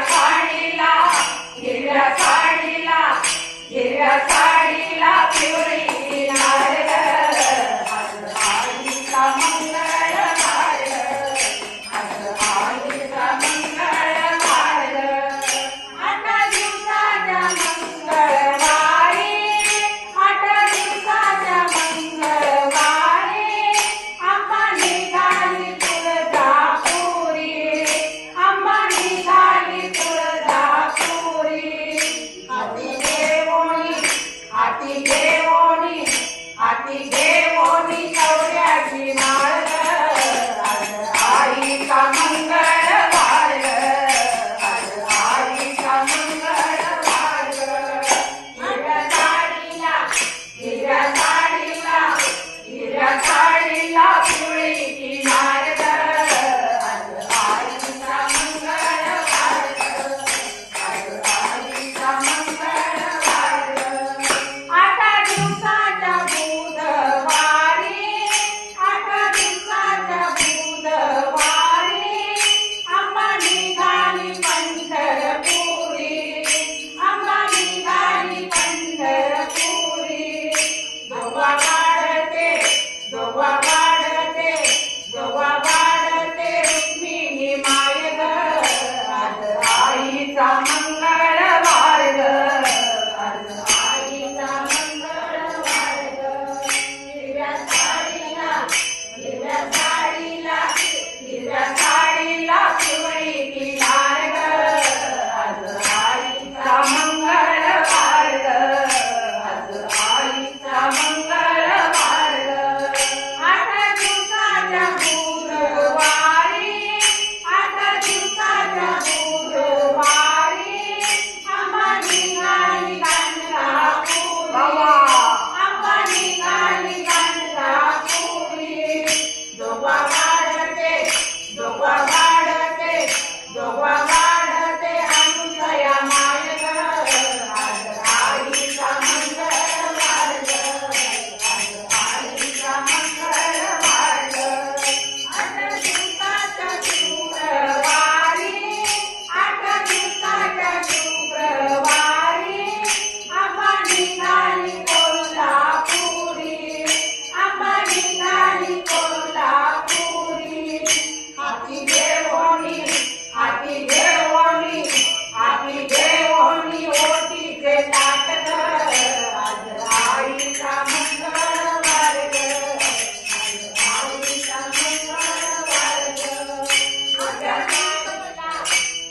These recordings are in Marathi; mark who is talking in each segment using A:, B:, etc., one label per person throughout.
A: साडीला हिरव्या साडीला हिरव्या sari happy day.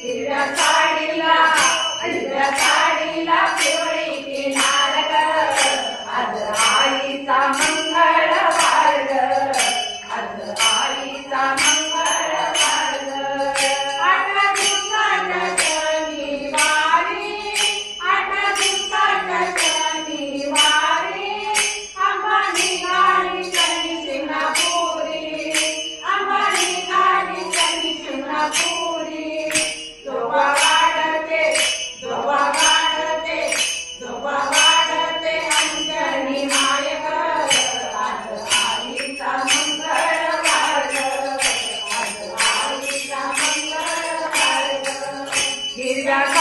A: ಇರಕಾಡಿಲ್ಲ ಇರಕಾಡಿಲ್ಲ Here we